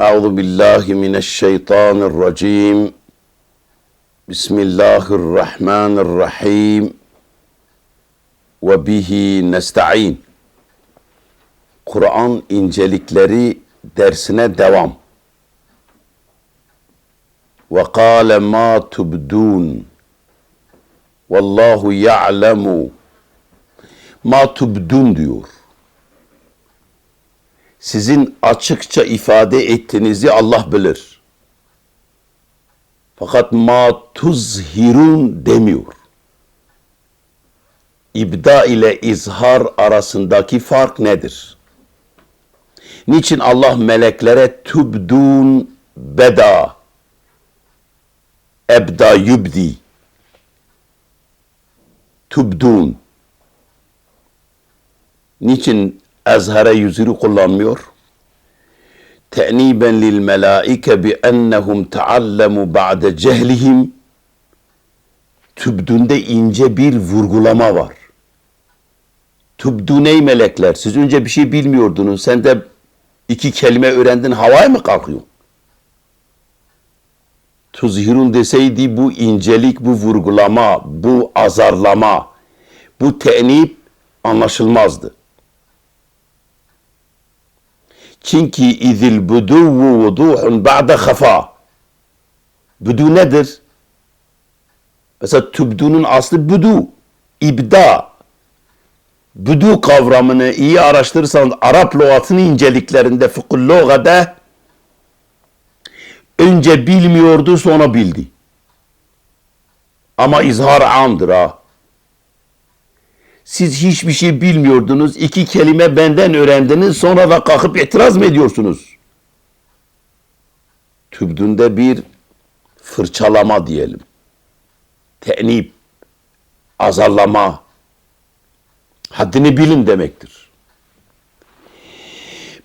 أعوذ بالله من الشيطان الرجيم بسم الله الرحمن الرحيم وبه نستعين Kur'an incelikleri dersine devam. Ve kâle mâ tubdûn Vallahu ya'lemu ma tubdun diyor. Sizin açıkça ifade ettiğinizi Allah bilir. Fakat ma tuzhirun demiyor. İbda ile izhar arasındaki fark nedir? Niçin Allah meleklere tubdun beda ebda yubdi tubdun niçin ezhare yüzürü kullanmıyor? Te'niben lil melaike bi ennehum taallemu ba'de cehlihim tübdünde ince bir vurgulama var. Tübdüney melekler. Siz önce bir şey bilmiyordunuz. Sen de iki kelime öğrendin. Havaya mı kalkıyorsun? Tuzhirun deseydi bu incelik, bu vurgulama, bu azarlama, bu tenip anlaşılmazdı. Çünkü izil buduvu vuduhun ba'de hafa. Budu nedir? Mesela tübdunun aslı budu, ibda. Budu kavramını iyi araştırırsanız Arap lügatının inceliklerinde fıkhul lügade önce bilmiyordu sonra bildi. Ama izhar amdır ha. Siz hiçbir şey bilmiyordunuz. iki kelime benden öğrendiniz. Sonra da kalkıp itiraz mı ediyorsunuz? Tübdünde bir fırçalama diyelim. Tenip, azarlama, haddini bilin demektir.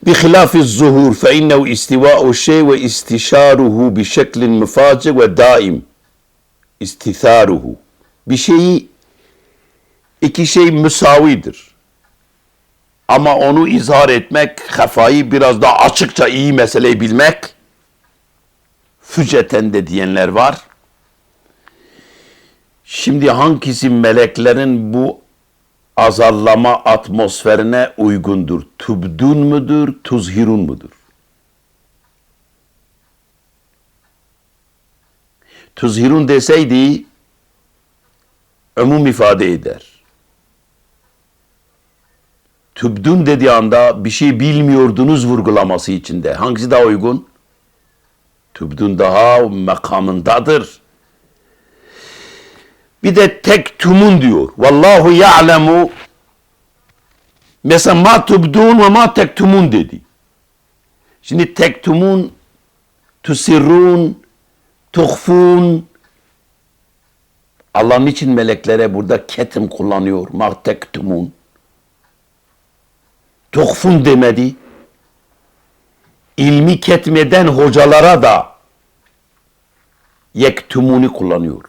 Bihilafi zuhur fe innehu istiva'u şey ve istişaruhu bi şeklin müfaci ve daim istitharuhu. Bir şeyi iki şey müsavidir. Ama onu izhar etmek, kafayı biraz daha açıkça iyi meseleyi bilmek, füceten de diyenler var. Şimdi hangisi meleklerin bu azarlama atmosferine uygundur? Tübdün müdür, tuzhirun mudur? Tuzhirun deseydi umum ifade eder. Tübdün dediği anda bir şey bilmiyordunuz vurgulaması içinde. Hangisi daha uygun? Tübdün daha makamındadır. Bir de tek tumun diyor. Vallahu ya'lemu mesela ma tubdun ve ma tektumun dedi. Şimdi tektumun, tusirrun, tuhfun Allah niçin meleklere burada ketim kullanıyor? Ma tektumun. Tuhfun demedi. İlmi ketmeden hocalara da yektumuni kullanıyor.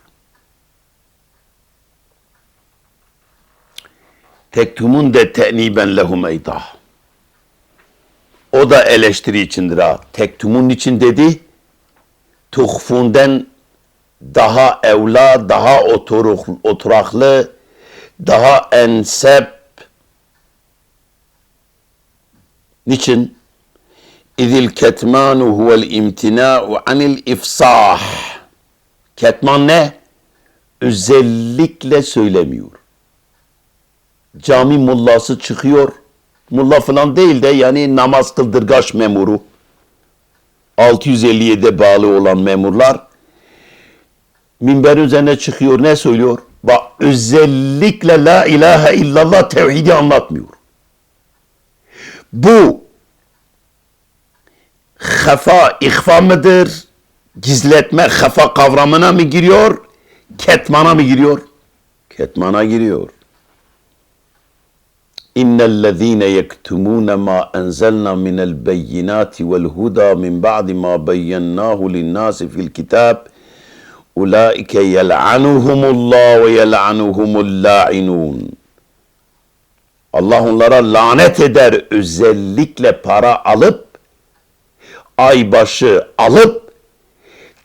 tektumun de te'niben lehum eydah. O da eleştiri içindir ha. Tektumun için dedi, tuhfunden daha evla, daha oturuk, oturaklı, daha ensep. Niçin? İzil ketmanu huvel imtina'u anil ifsah. Ketman ne? Özellikle söylemiyor cami mullası çıkıyor. Mulla falan değil de yani namaz kıldırgaç memuru. 657'de bağlı olan memurlar minber üzerine çıkıyor. Ne söylüyor? Bak özellikle la ilahe illallah tevhidi anlatmıyor Bu hafa ihfa mıdır? Gizletme hafa kavramına mı giriyor? Ketmana mı giriyor? Ketmana giriyor. إن الذين يكتمون ما أنزلنا من البينات والهدى من بعد ما بيناه للناس في الكتاب أولئك يلعنهم الله ويلعنهم اللاعنون Allah onlara lanet eder özellikle para alıp aybaşı alıp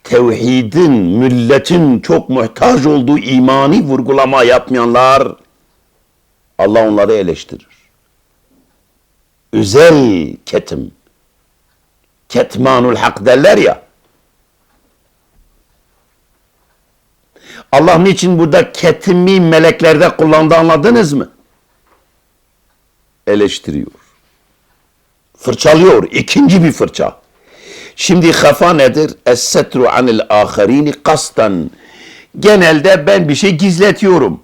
tevhidin, milletin çok muhtaç olduğu imani vurgulama yapmayanlar Allah onları eleştirir. Özel ketim. Ketmanul hak derler ya. Allah niçin burada ketimi meleklerde kullandı anladınız mı? Eleştiriyor. Fırçalıyor. İkinci bir fırça. Şimdi hafa nedir? Es-setru anil aharini kastan. Genelde ben bir şey gizletiyorum.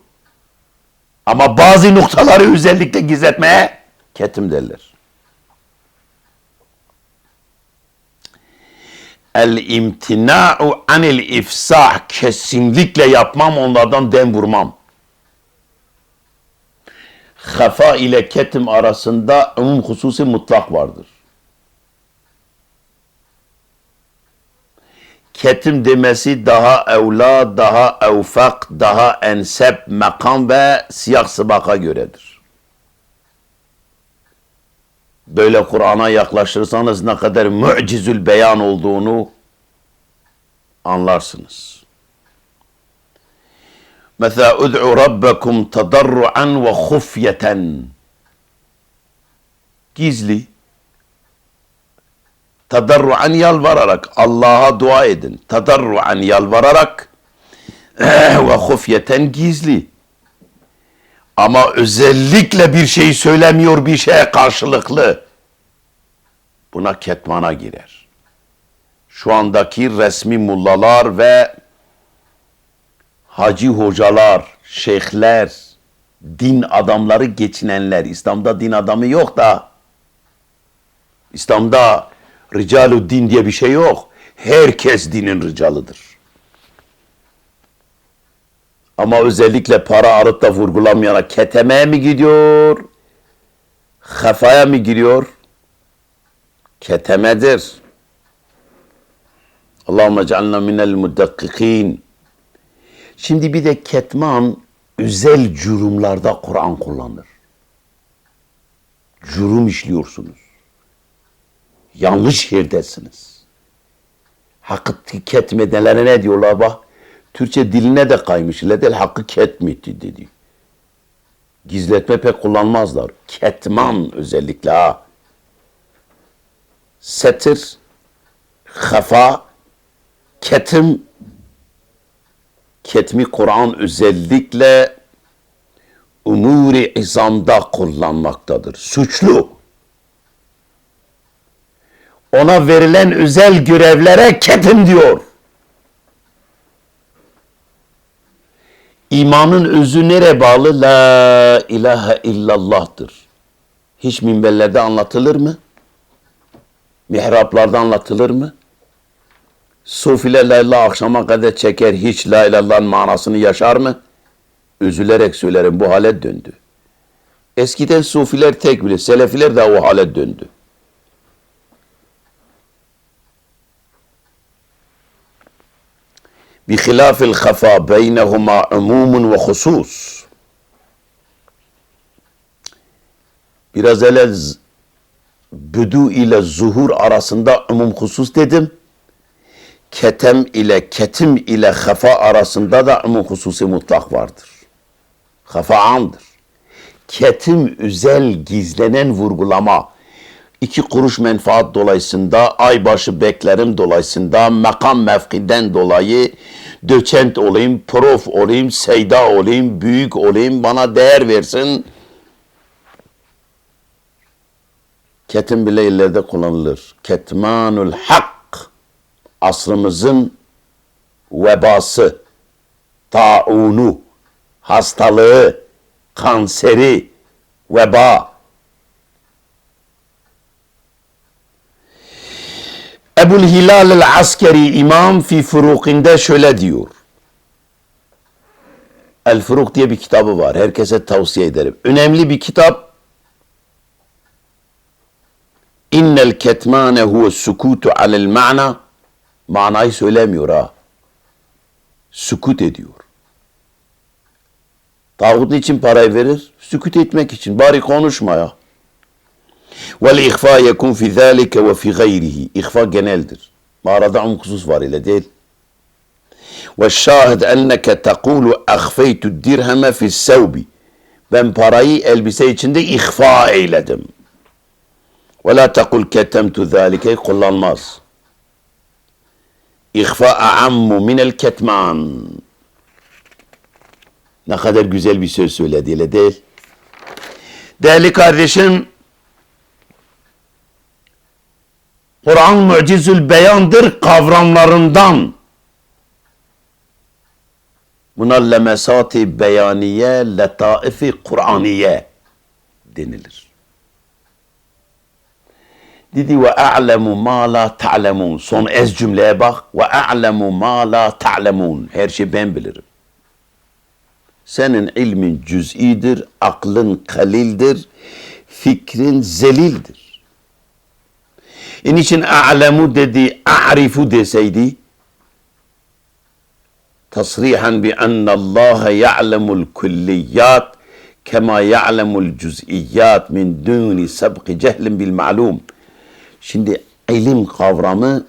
Ama bazı noktaları özellikle gizletmeye ketim derler. El imtina'u anil ifsah kesinlikle yapmam onlardan dem vurmam. Hafa ile ketim arasında umum hususi mutlak vardır. Ketim demesi daha evla, daha evfak, daha ensep, makam ve siyah sıbaka göredir. Böyle Kur'an'a yaklaşırsanız ne kadar mucizül beyan olduğunu anlarsınız. Mesela ud'u rabbekum tadarruan ve hufyeten. Gizli. Tadarruan yalvararak Allah'a dua edin. Tadarruan yalvararak ve hufyeten gizli. Ama özellikle bir şey söylemiyor bir şeye karşılıklı. Buna ketmana girer. Şu andaki resmi mullalar ve hacı hocalar, şeyhler, din adamları geçinenler. İslam'da din adamı yok da. İslam'da ricalu din diye bir şey yok. Herkes dinin ricalıdır. Ama özellikle para alıp da vurgulamayana ketemeye mi gidiyor? Hafaya mı giriyor? Ketemedir. Allahümme cealna minel muddakkikin. Şimdi bir de ketman özel cürümlarda Kur'an kullanır. Cürüm işliyorsunuz. Yanlış yerdesiniz. Hakkı ketmedenlere ne diyorlar bak? Türkçe diline de kaymış. Ledel hakkı ketmetti dedi. Gizletme pek kullanmazlar. Ketman özellikle ha. Setir, hafa, ketim, ketmi Kur'an özellikle umuri izamda kullanmaktadır. Suçlu. Ona verilen özel görevlere ketim diyor. İmanın özü nereye bağlı? La ilahe illallah'tır. Hiç minberlerde anlatılır mı? Mihraplarda anlatılır mı? Sufiler la ilahe akşama kadar çeker hiç la ilah'ın manasını yaşar mı? Üzülerek söylerim bu hale döndü. Eskiden sufiler tek bile, selefiler de o hale döndü. بخلاف الخفا بينهما عموم وخصوص Biraz evvel büdü ile zuhur arasında umum husus dedim. Ketem ile ketim ile hafa arasında da umum hususi mutlak vardır. Hafa amdır. Ketim özel gizlenen vurgulama. iki kuruş menfaat dolayısında, aybaşı beklerim dolayısında, makam mevkiden dolayı doçent olayım, prof olayım, seyda olayım, büyük olayım, bana değer versin. Ketim bile illerde kullanılır. Ketmanul hak asrımızın vebası, taunu, hastalığı, kanseri, veba, Ebul Hilal el-Askeri imam fi furukinde şöyle diyor. El Furuk diye bir kitabı var. Herkese tavsiye ederim. Önemli bir kitap. İnnel ketmane huve sukutu alel ma'na. Manayı söylemiyor ha. Sukut ediyor. Tağut için parayı verir? Sükut etmek için. Bari konuşma ya. Vel ihfa yekun fi zalike ve fi gayrihi. İhfa geneldir. Mağarada um husus var ile değil. Ve şahid enneke tekulu ahfeytu dirheme fi sevbi. Ben parayı elbise içinde ihfa eyledim. Ve la tekul ketemtu zalike kullanmaz. İhfa a'ammu minel ketman. Ne kadar güzel bir söz söyledi öyle değil. Değerli kardeşim, Kur'an mucizül beyandır kavramlarından. Buna lemesati beyaniye, letaifi Kur'aniye denilir. Dedi ve a'lemu ma la ta'lemun. Son ez cümleye bak. Ve a'lemu ma la ta'lemun. Her şeyi ben bilirim. Senin ilmin cüz'idir, aklın kalildir, fikrin zelildir. İn için a'lemu dedi, a'rifu deseydi, tasrihan bi enne Allah ya'lemul kulliyat kema ya'lemul cüz'iyat min duni sabqi cehlin bil ma'lum. Şimdi ilim kavramı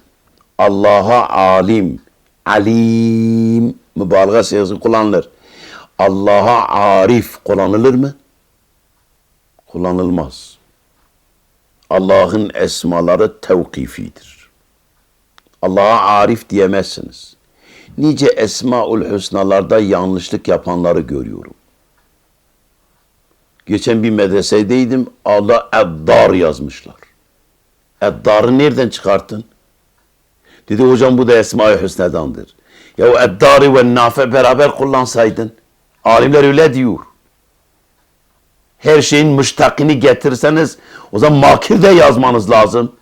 Allah'a alim, alim mübalağa siyasi kullanılır. Allah'a arif kullanılır mı? Kullanılmaz. Allah'ın esmaları tevkifidir. Allah'a arif diyemezsiniz. Nice esmaül hüsnalarda yanlışlık yapanları görüyorum. Geçen bir medresedeydim. Allah Eddar yazmışlar. Eddar'ı nereden çıkarttın? Dedi hocam bu da Esma-i Hüsna'dandır. Ya Eddar'ı ve Nafe beraber kullansaydın. Alimler öyle diyor. Her şeyin müştakini getirseniz o zaman makir de yazmanız lazım.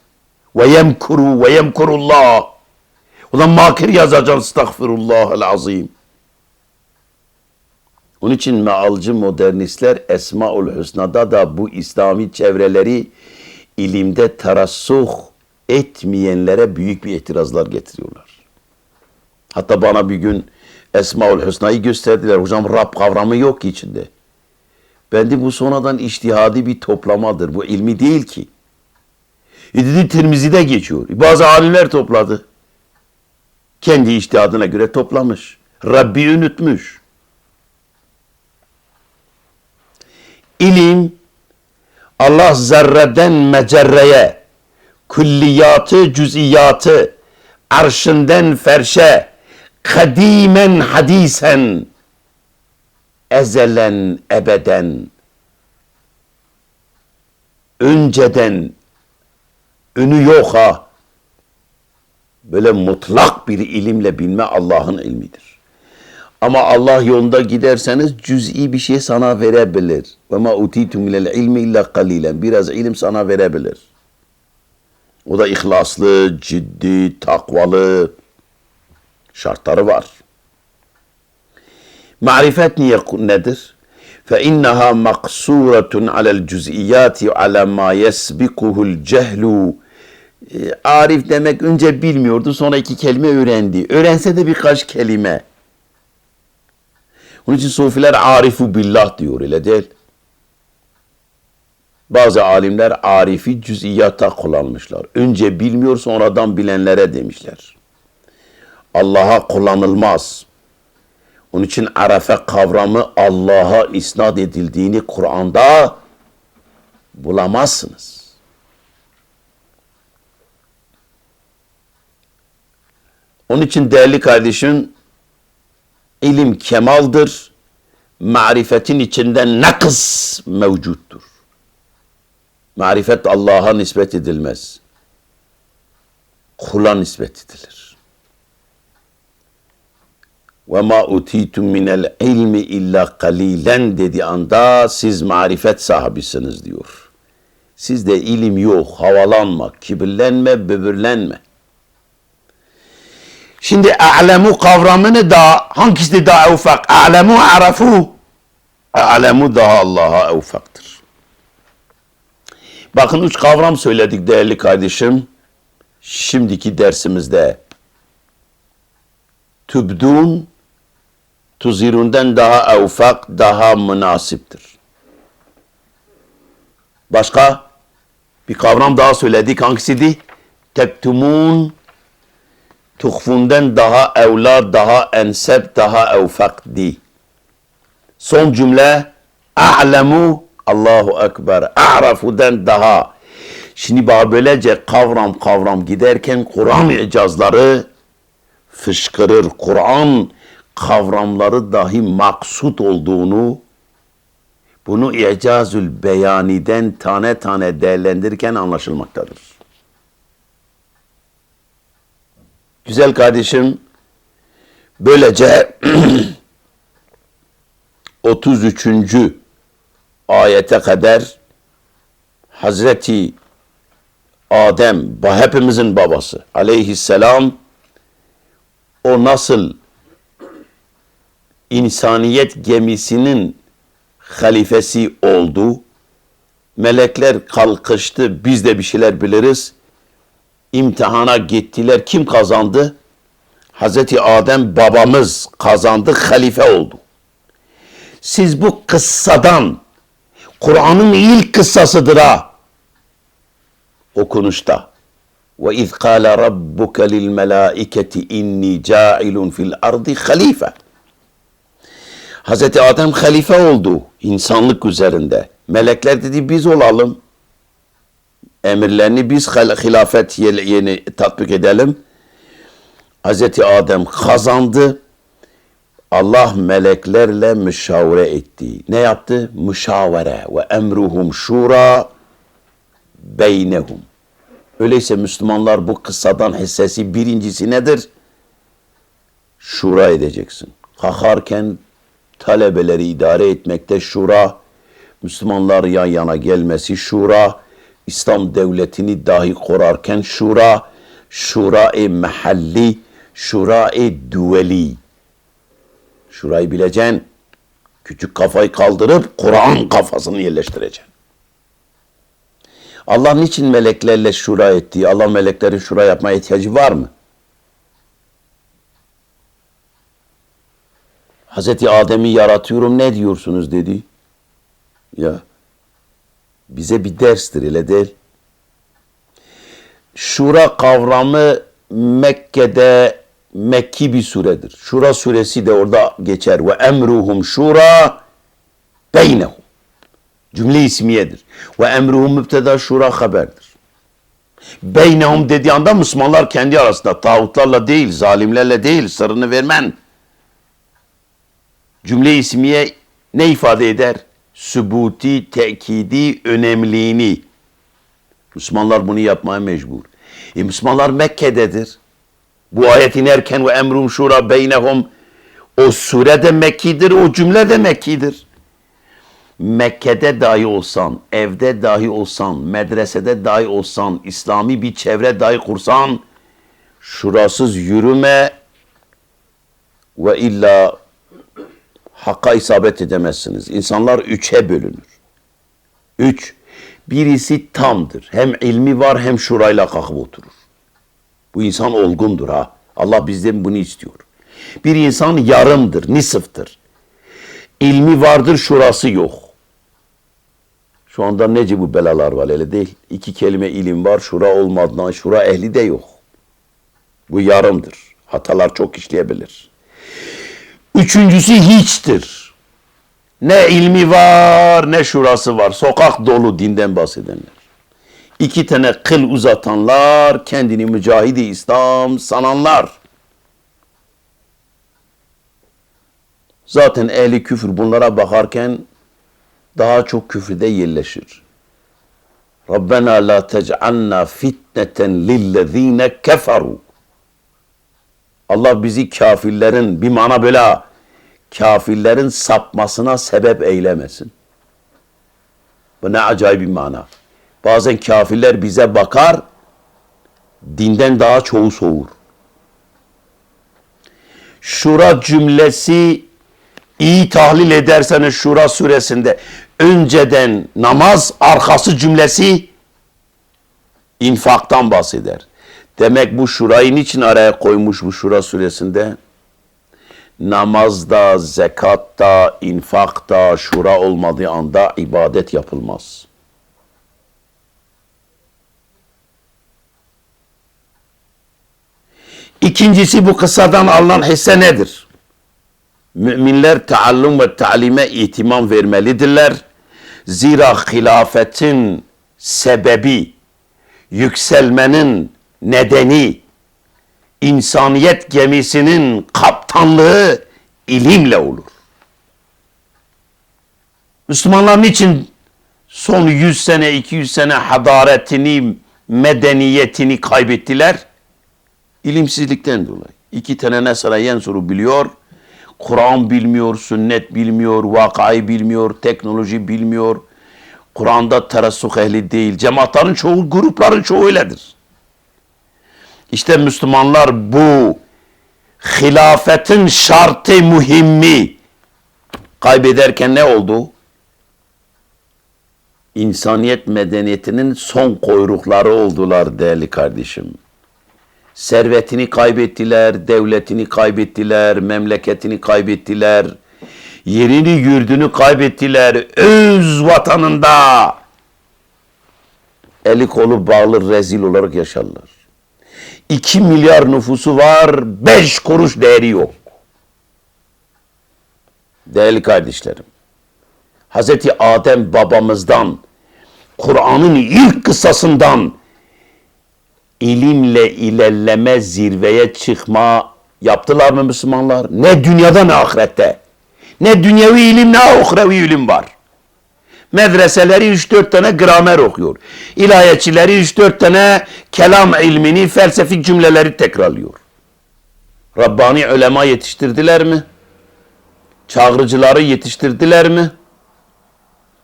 Ve yemkuru ve yemkurullah. O zaman makir yazacaksın estağfirullahel azim. Onun için mealcı modernistler Esmaül Hüsna'da da bu İslami çevreleri ilimde terassuh etmeyenlere büyük bir itirazlar getiriyorlar. Hatta bana bir gün Esmaül Hüsna'yı gösterdiler. Hocam Rab kavramı yok içinde. Ben de bu sonradan iştihadi bir toplamadır. Bu ilmi değil ki. E dedi Tirmizi'de geçiyor. Bazı alimler topladı. Kendi iştihadına göre toplamış. Rabbi unutmuş. İlim Allah zerreden mecerreye, külliyatı, cüziyatı, arşından ferşe, kadimen hadisen, ezelen ebeden, önceden, önü yok böyle mutlak bir ilimle bilme Allah'ın ilmidir. Ama Allah yolunda giderseniz cüz'i bir şey sana verebilir. Ve ma utitu minel ilmi illa kalilen. Biraz ilim sana verebilir. O da ihlaslı, ciddi, takvalı şartları var. Marifet niye nedir? فَاِنَّهَا مَقْسُورَةٌ عَلَى الْجُزْئِيَّاتِ عَلَى مَا يَسْبِقُهُ الْجَهْلُ Arif demek önce bilmiyordu sonra iki kelime öğrendi. Öğrense de birkaç kelime. Onun için sufiler arifu billah diyor öyle değil. Bazı alimler arifi cüz'iyatta kullanmışlar. Önce bilmiyor sonradan bilenlere demişler. Allah'a kullanılmaz. Onun için arefe kavramı Allah'a isnat edildiğini Kur'an'da bulamazsınız. Onun için değerli kardeşim ilim kemaldır. Marifetin içinde nakıs mevcuttur. Marifet Allah'a nispet edilmez. Kula nispet edilir. Ve ma utitum minel ilmi illa kalilen dedi anda siz marifet sahibisiniz diyor. Sizde ilim yok, havalanma, kibirlenme, böbürlenme. Şimdi a'lemu kavramını da hangisi daha ufak? A'lemu arafu. A'lemu daha Allah'a ufaktır. Bakın üç kavram söyledik değerli kardeşim. Şimdiki dersimizde tübdun tuzirundan daha ufak, daha münasiptir. Başka? Bir kavram daha söyledik. Hangisiydi? Tektumun tuhfunden daha evla, daha ensep, daha evfakdi. Son cümle a'lemu Allahu Ekber. A'rafu'den daha. Şimdi böylece kavram kavram giderken Kur'an icazları fışkırır. Kur'an kavramları dahi maksut olduğunu bunu icazül beyaniden tane tane değerlendirirken anlaşılmaktadır. Güzel kardeşim, böylece 33. ayete kadar Hazreti Adem, hepimizin babası aleyhisselam o nasıl insaniyet gemisinin halifesi oldu. Melekler kalkıştı. Biz de bir şeyler biliriz. İmtihana gittiler. Kim kazandı? Hazreti Adem babamız kazandı, halife oldu. Siz bu kıssadan, Kur'an'ın ilk kıssasıdır ha. Okunuşta. Ve iz kâle rabbuke lil melâiketi inni câilun fil ardi halife. Hazreti Adem halife oldu insanlık üzerinde. Melekler dedi biz olalım. Emirlerini biz hilafet yeni tatbik edelim. Hazreti Adem kazandı. Allah meleklerle müşavere etti. Ne yaptı? Müşavere ve emruhum şura beynehum. Öyleyse Müslümanlar bu kıssadan hissesi birincisi nedir? Şura edeceksin. Kalkarken talebeleri idare etmekte şura, Müslümanlar yan yana gelmesi şura, İslam devletini dahi korarken şura, şura-i mahalli, şura-i duveli. Şurayı bileceksin. Küçük kafayı kaldırıp Kur'an kafasını yerleştireceksin. Allah niçin meleklerle şura ettiği, Allah meleklerin şura yapmaya ihtiyacı var mı? Hazreti Adem'i yaratıyorum ne diyorsunuz dedi. Ya bize bir derstir öyle değil. Şura kavramı Mekke'de Mekki bir suredir. Şura suresi de orada geçer. Ve emruhum şura beynehum. Cümle ismiyedir. Ve emruhum mübteda şura haberdir. Beynehum dediği anda Müslümanlar kendi arasında tağutlarla değil, zalimlerle değil, sırrını vermen. Cümle ismiye ne ifade eder? Sübuti, tekidi, önemliğini. Müslümanlar bunu yapmaya mecbur. E Müslümanlar Mekke'dedir. Bu ayet inerken ve emrum şura beynehum o sure de Mekki'dir, o cümle de Mekki'dir. Mekke'de dahi olsan, evde dahi olsan, medresede dahi olsan, İslami bir çevre dahi kursan, şurasız yürüme ve illa hakka isabet edemezsiniz. İnsanlar üçe bölünür. Üç, birisi tamdır. Hem ilmi var hem şurayla kalkıp oturur. Bu insan olgundur ha. Allah bizden bunu istiyor. Bir insan yarımdır, nisıftır. İlmi vardır, şurası yok. Şu anda nece bu belalar var öyle değil. İki kelime ilim var, şura olmadığından şura ehli de yok. Bu yarımdır. Hatalar çok işleyebilir. Üçüncüsü hiçtir. Ne ilmi var ne şurası var. Sokak dolu dinden bahsedenler. İki tane kıl uzatanlar, kendini mücahidi İslam sananlar. Zaten ehli küfür bunlara bakarken daha çok küfürde yerleşir. Rabbena la tec'alna fitneten lillezine keferu. Allah bizi kafirlerin bir mana böyle kafirlerin sapmasına sebep eylemesin. Bu ne acayip bir mana. Bazen kafirler bize bakar, dinden daha çoğu soğur. Şura cümlesi iyi tahlil ederseniz Şura suresinde önceden namaz, arkası cümlesi infaktan bahseder. Demek bu şurayı niçin araya koymuş bu şura suresinde? Namazda, zekatta, infakta, şura olmadığı anda ibadet yapılmaz. İkincisi bu kısadan alınan hisse nedir? Müminler taallum ve talime ihtimam vermelidirler. Zira hilafetin sebebi, yükselmenin nedeni, insaniyet gemisinin kaptanlığı ilimle olur. Müslümanlar niçin son 100 sene, 200 sene hadaretini, medeniyetini kaybettiler? İlimsizlikten dolayı. İki tane nesara yensuru biliyor, Kur'an bilmiyor, sünnet bilmiyor, vakayı bilmiyor, teknoloji bilmiyor. Kur'an'da terasuk ehli değil. Cemaatlerin çoğu, grupların çoğu öyledir. İşte Müslümanlar bu hilafetin şartı muhimmi kaybederken ne oldu? İnsaniyet medeniyetinin son kuyrukları oldular değerli kardeşim. Servetini kaybettiler, devletini kaybettiler, memleketini kaybettiler, yerini yurdunu kaybettiler, öz vatanında eli kolu bağlı rezil olarak yaşarlar. 2 milyar nüfusu var, 5 kuruş değeri yok. Değerli kardeşlerim, Hazreti Adem babamızdan, Kur'an'ın ilk kıssasından ilimle ilerleme, zirveye çıkma yaptılar mı Müslümanlar? Ne dünyada ne ahirette. Ne dünyevi ilim ne ahrevi ilim var. Medreseleri 3-4 tane gramer okuyor. İlahiyatçileri 3-4 tane kelam ilmini, felsefik cümleleri tekrarlıyor. Rabbani ulema yetiştirdiler mi? Çağrıcıları yetiştirdiler mi?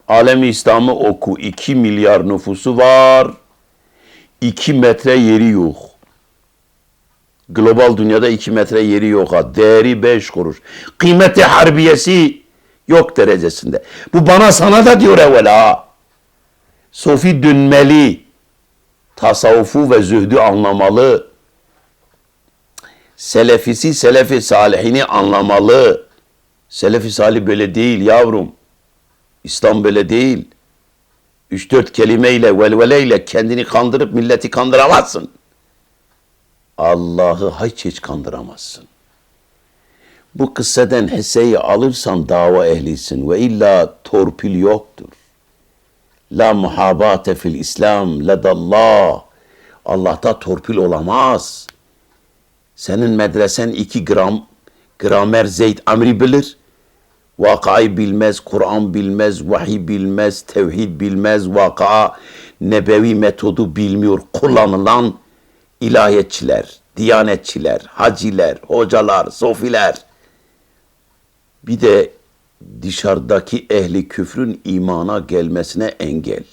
Alemi İslam'ı oku. 2 milyar nüfusu var. 2 metre yeri yok. Global dünyada 2 metre yeri yok ha. Değeri 5 kuruş. Kıymeti harbiyesi yok derecesinde. Bu bana sana da diyor evvela. Sofi dönmeli. Tasavvufu ve zühdü anlamalı. Selefisi, selefi salihini anlamalı. Selefi salih böyle değil yavrum. İslam böyle değil. Üç dört kelimeyle, velveleyle kendini kandırıp milleti kandıramazsın. Allah'ı hiç hiç kandıramazsın. Bu kısseden hisseyi alırsan dava ehlisin ve illa torpil yoktur. La muhabate fil İslam ledallah. Allah'ta torpil olamaz. Senin medresen iki gram gramer Zeyd Amri bilir. Vakayı bilmez, Kur'an bilmez, vahiy bilmez, tevhid bilmez, vaka, nebevi metodu bilmiyor. Kullanılan ilahiyetçiler, diyanetçiler, haciler, hocalar, sofiler. Bir de dışarıdaki ehli küfrün imana gelmesine engel.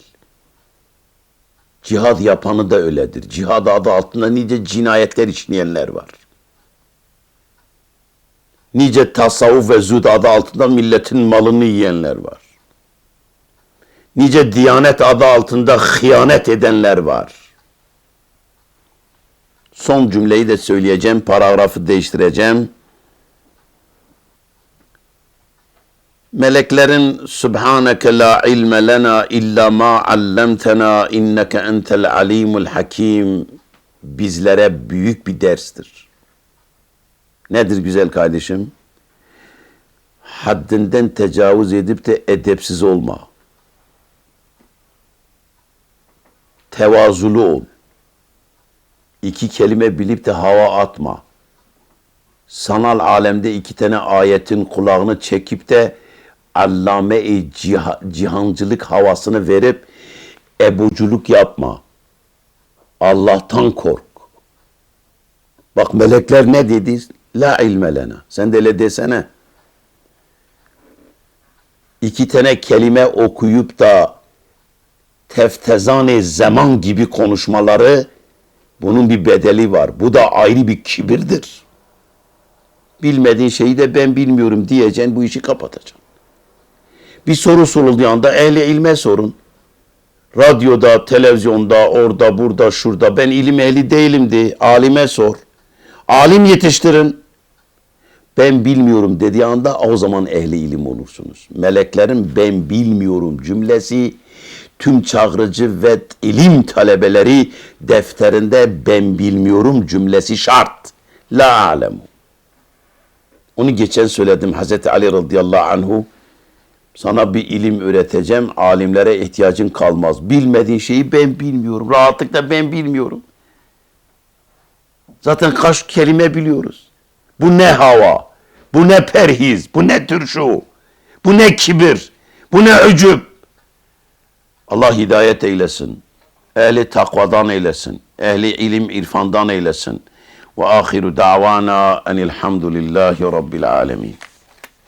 Cihad yapanı da öyledir. Cihad adı altında nice cinayetler işleyenler var. Nice tasavvuf ve zühd adı altında milletin malını yiyenler var. Nice diyanet adı altında hıyanet edenler var. Son cümleyi de söyleyeceğim, paragrafı değiştireceğim. Meleklerin Subhaneke la ilme lena illa ma allamtena inneke entel alimul hakim bizlere büyük bir derstir. Nedir güzel kardeşim? Haddinden tecavüz edip de edepsiz olma. Tevazulu ol. İki kelime bilip de hava atma. Sanal alemde iki tane ayetin kulağını çekip de allame-i ciha, cihancılık havasını verip ebuculuk yapma. Allah'tan kork. Bak melekler ne dedi? La ilme lena. Sen de öyle desene. İki tane kelime okuyup da teftezane zaman gibi konuşmaları bunun bir bedeli var. Bu da ayrı bir kibirdir. Bilmediğin şeyi de ben bilmiyorum diyeceksin bu işi kapatacaksın. Bir soru sorulduğu anda ehli ilme sorun. Radyoda, televizyonda, orada, burada, şurada ben ilim ehli değilimdi. Alime sor. Alim yetiştirin. Ben bilmiyorum dediği anda o zaman ehli ilim olursunuz. Meleklerin ben bilmiyorum cümlesi tüm çağrıcı ve ilim talebeleri defterinde ben bilmiyorum cümlesi şart. la alemu. Onu geçen söyledim Hazreti Ali radıyallahu anhu. Sana bir ilim öğreteceğim. Alimlere ihtiyacın kalmaz. Bilmediğin şeyi ben bilmiyorum. Rahatlıkla ben bilmiyorum. Zaten kaç kelime biliyoruz. Bu ne hava? Bu ne perhiz? Bu ne türşu? Bu ne kibir? Bu ne öcüp? Allah hidayet eylesin. Ehli takvadan eylesin. Ehli ilim irfandan eylesin. Ve ahiru davana enilhamdülillahi rabbil alemin.